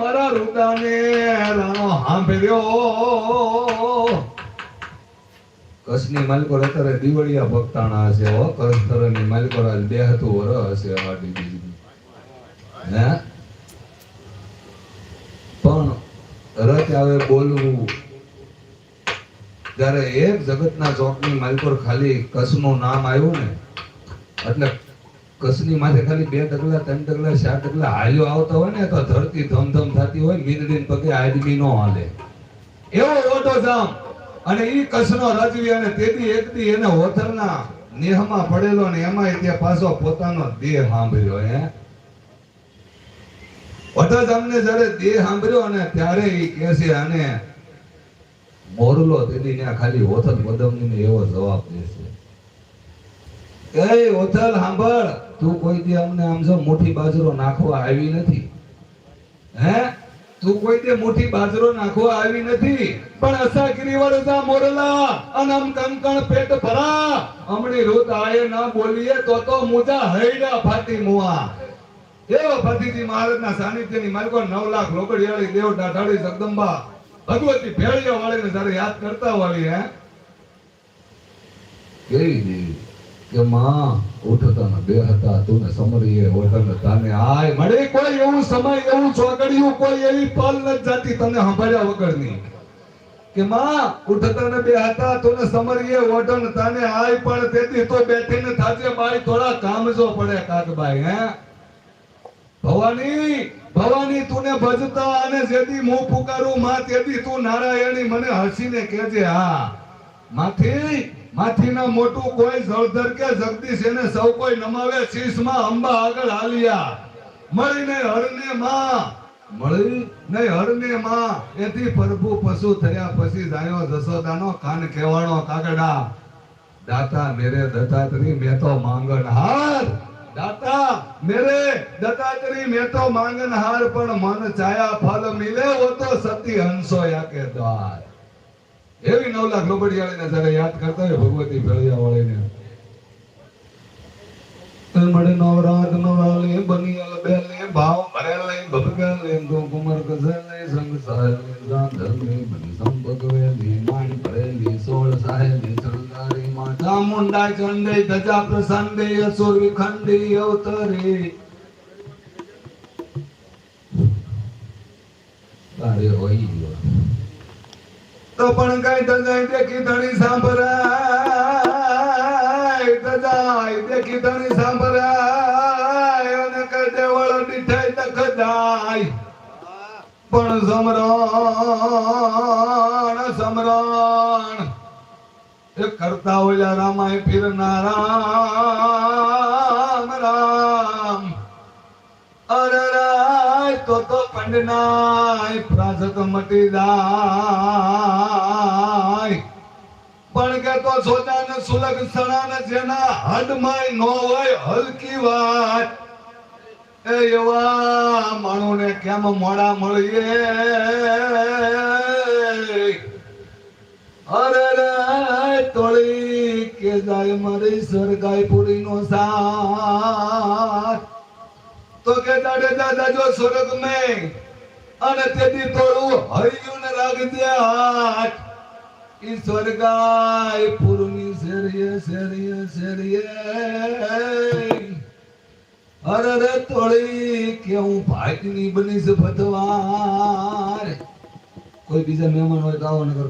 મારા રૂડાને રાણો કસની માલકોર અત્યારે દિવાળિયા ભક્તાણા હશે હો. કસ્તરની માલકોર આજ બેહતું વર હશે આડી બીજી હે? પણ રચ આવે બોલવું. ત્યારે એક જગતના ચોકની માલકોર ખાલી કસનું નામ આવ્યું ને, એટલે કસની માથે ખાલી બે ડગલા, ત્રણ ડગલા, ચાર ડગલા હાલ્યો આવતો હોય ને, તો ધરતી ધમધમ થતી હોય મીંદડીને પગે આદમી નો હાલે. એવો ઓટો જામ. અને ઈ કસનો રજવી અને તેથી એક એને હોથરના નેહમાં પડેલો ને એમાંય તે પાછો પોતાનો દેહ સાંભળ્યો, હે? જામને જ્યારે દેહ સાંભળ્યો અને ત્યારે ઈ કહે છે અને મોરલો તેની ત્યાં ખાલી હોથલ બદમની એવો જવાબ દેશે એ ઓથલ સાંભળ. તું કોઈ દી અમને આમ જો મોટી બાજરો નાખવા આવી નથી. હે? તું કોઈ દી મોટી બાજરો નાખવા આવી નથી. પણ અસા ગિરિવરસા મોરલા. અનમ કંકણ પેટ ભરા. અમણી રૂત આયે ન બોલીએ તો તો મુજા હૈડા ફાટી મુઆ એવો ફાતીજી મહારાજના સાનિધ્યની માલકો નવ લાખ લોકડિયાળી દેવ ડાઢાળી જગદંબા. ભગવતી ભેળિયા વાળીને જ્યારે યાદ કરતા હોય હે? કેવી કે માં ઉઠતા ને બે હતા, તું સમરીએ ઓઠન તાને આય. મળે કોઈ એવું સમય, એવું ચોગડિયું કોઈ એવી પલ ન જાતી તને સંભાળ્યા વગરની. કે માં ઉઠતા ને બે હતા, તું સમરીએ ઓઠન તાને આય, પણ તેથી તો બેઠીને થાજે બાઈ થોડા કામ જો પડે કાકબાઈ હે? ભવાની ભવાની તુને ભજતા અને જેદી મું પુકારું, માં તેદી તું નારાયણી મને હસીને કહેજે, હા. માથી માથીના મોટું કોઈ જળધર કે જગદીશ એને સૌ કોઈ નમાવે, શીશમાં અંબા આગળ હાલ્યા. મળીને હરને માં મળી ને હરને માં. એથી પ્રભુ પશુ થયા પછી જાયો જસોદાનો કાન કેવાણો કાગડા. દાતા મેરે દત્તાત્રી મેં તો માંગણ હાર. દાતા મેરે દત્તાત્રી મેં તો માંગન હાર. પણ મન ચાયા ફલ મિલે ઓ તો સતી હંસો યાકે દ્વાર. એવી નવ લાખ લોબડિયાળીને જયારે યાદ કરતા હોય ભગવતી ભેળિયા વાળીને મળે નવરાત નવાલે બનિયાલ બેલે, ભાવ ભરેલે ભગલે ગો કુમાર ગઝલે સંગ સાહેલે સંભગવેલી માન ભરેલી, સોળ સાહેલી ચરદારી માં ચામુંડા ચંડે, ધજા પ્રસંડે, અસુર વિખંડી, અવતરે. તારે હોય તો પણ કઈ તજાય તે કીધણી સાંભળાય. તજાય તે કીધણી સાંભળાય અને કદે વળ દીઠાય તો જાય પણ સમરણ સમરણ. એ કરતા ઓલા રામાય ફિરના રામ રામ. અરે રાય, તો તો પંડનાય પ્રાસત મટી જાય. સોજા ને સુલગ સણા ને જેના હડમાય નો હોય હલકી વાત. એ એવા માણુને કેમ મોડા મળીએ? અરે રે તોળી કે જાય મારી સરગાઈ નો સાથ. તો કે દાડે દાદા જો સ્વર્ગ મેં અને તેથી થોડું હૈયું ને રાખજે હાથ. ઈ સ્વર્ગાય પૂરની શેરીએ શેરીએ શેરીએ અરે રે તોળી કે હું ભાગની બનીશ ભતવાર. કોઈ બીજા મહેમાન હોય તો આવો નગર